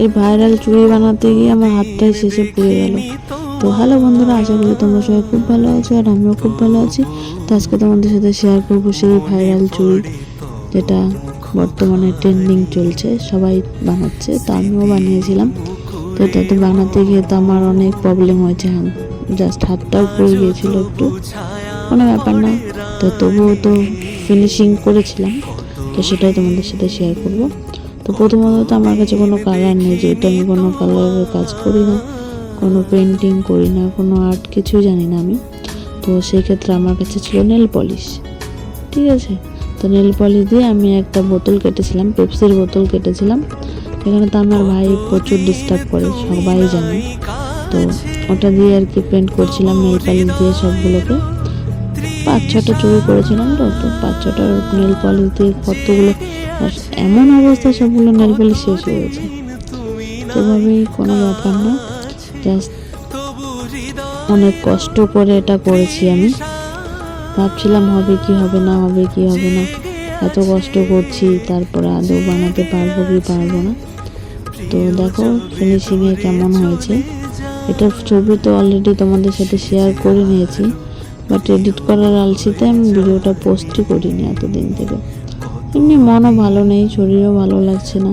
এই ভাইরাল চুড়ি বানাতে গিয়ে আমার হাতটাই শেষে পুড়ে গেল। তো হ্যালো বন্ধুরা, আশা করি তোমরা সবাই খুব ভালো আছো আর আমিও খুব ভালো আছি। তো আজকে তোমাদের সাথে শেয়ার করব সেই ভাইরাল চুড়ি যেটা বর্তমানে ট্রেন্ডিং চলছে, সবাই বানাচ্ছে, তো আমিও বানিয়েছিলাম। তো এটাতে বানাতে গিয়ে তো আমার অনেক প্রবলেম হয়েছে জাস্ট হাতটাও পড়ে গিয়েছিল একটু, কোনো ব্যাপার না। তো তবুও তো ফিনিশিং করেছিলাম, তো সেটাই তোমাদের সাথে শেয়ার করব। তো প্রথমত আমার কাছে কোনো কালার নেই, যেহেতু আমি কোনো কালারের কাজ করি না, কোনো পেন্টিং করি না, কোনো আর্ট কিছুই জানি না আমি। তো সেই ক্ষেত্রে আমার কাছে ছিল নেল পলিশ ঠিক আছে? তো নেল পলিশ দিয়ে আমি একটা বোতল কেটেছিলাম পেপসির বোতল কেটেছিলাম। এখানে তো আমার ভাই প্রচুর ডিস্টার্ব করে, সবাই জানে। তো ওটা দিয়ে আর কি পেন্ট করছিলাম নেল পলিশ দিয়ে সবগুলোকে। পাঁচ ছটা চুরি করেছিলাম তো তো পাঁচ ছটা নেল পলিশ দিয়ে কতগুলো আর এমন অবস্থা সবগুলো পলিশ শেষ হয়ে গেছে। তো ভাবেই কোনো ব্যাপার না। জাস্ট অনেক কষ্ট করে এটা করেছি আমি। ভাবছিলাম হবে কি, হবে না, হবে কি, হবে না। এত কষ্ট করছি, তারপরে আদৌ বানাতে পারব কি পারব না। তো দেখো ফিনিশিংয়ে কেমন হয়েছে। এটার ছবি তো অলরেডি তোমাদের সাথে শেয়ার করে নিয়েছি। বাট এডিট করার আলসিতে আমি ভিডিওটা পোস্টই করিনি এতদিন থেকে। এমনি মনও ভালো নেই, শরীরও ভালো লাগছে না।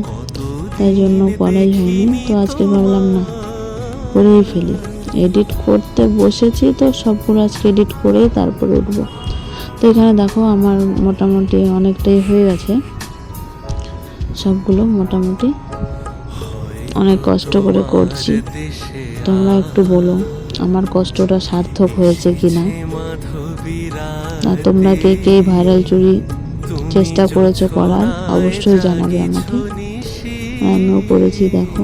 তাই জন্য করাই হয়নি। তো আজকে ভাবলাম না, করেই ফেলি। এডিট করতে বসেছি তো সবগুলো আজকে এডিট করেই তারপরে উঠবো। তো এখানে দেখো আমার মোটামুটি অনেকটাই হয়ে গেছে। সবগুলো মোটামুটি অনেক কষ্ট করে করছি। তোমরা একটু বলো, আমার কষ্টটা সার্থক হয়েছে কি না তোমরা কে কে ভাইরাল চুরি চেষ্টা করেছ করার অবশ্যই জানাবে আমাকে। আমিও করেছি দেখো।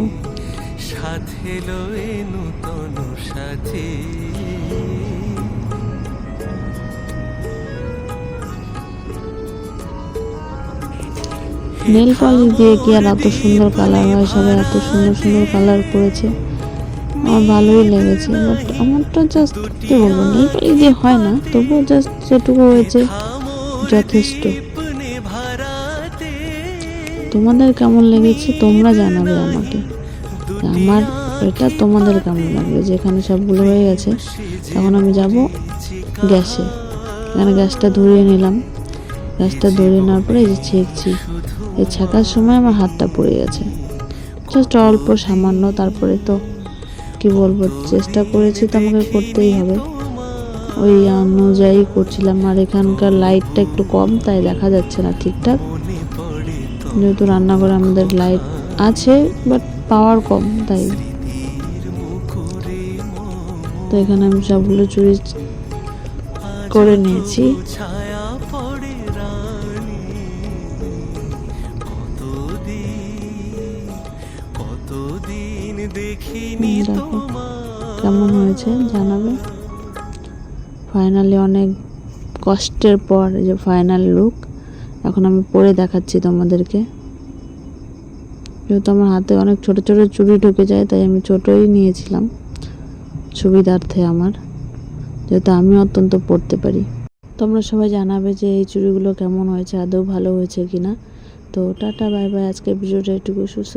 নীল লয়ে নেল দিয়ে কি আর এত সুন্দর কালার হয়? সবাই এত সুন্দর সুন্দর কালার করেছে। আমার ভালোই লেগেছে বাট আমারটা জাস্ট কি বলব নেল পলিশ দিয়ে হয় না তবুও জাস্ট যেটুকু হয়েছে যথেষ্ট। তোমাদের কেমন লেগেছে তোমরা জানাবে আমাকে। আমার এটা তোমাদের কেমন লাগবে? যেখানে সবগুলো হয়ে গেছে, তখন আমি যাব গ্যাসে। এখানে গ্যাসটা ধরিয়ে নিলাম। গ্যাসটা ধরিয়ে নেওয়ার পরে এই যে ছেঁকছি। এই ছাকার সময় আমার হাতটা পড়ে গেছে। জাস্ট অল্প সামান্য, তারপরে তো কি বলব, চেষ্টা করেছি তো আমাকে করতেই হবে। ওই অনুযায়ী করছিলাম, আর এখানকার লাইটটা একটু কম, তাই দেখা যাচ্ছে না ঠিকঠাক। যেহেতু রান্নাঘরে আমাদের লাইট আছে বাট পাওয়ার কম, তাই। তো এখানে আমি সবগুলো চুরি করে নিয়েছি। কেমন হয়েছে জানাবে? ফাইনালি অনেক কষ্টের পর যে ফাইনাল লুক এখন আমি পরে দেখাচ্ছি তোমাদেরকে। যেহেতু আমার হাতে অনেক ছোট ছোট চুড়ি ঢুকে যায়, তাই আমি ছোটই নিয়েছিলাম সুবিধার্থে আমার, যেহেতু আমি অত্যন্ত পড়তে পারি। তোমরা সবাই জানাবে যে এই চুড়িগুলো কেমন হয়েছে, আদৌ ভালো হয়েছে কিনা। তো টাটা, বাই বাই, আজকের ভিডিওটা একটু সুস্থ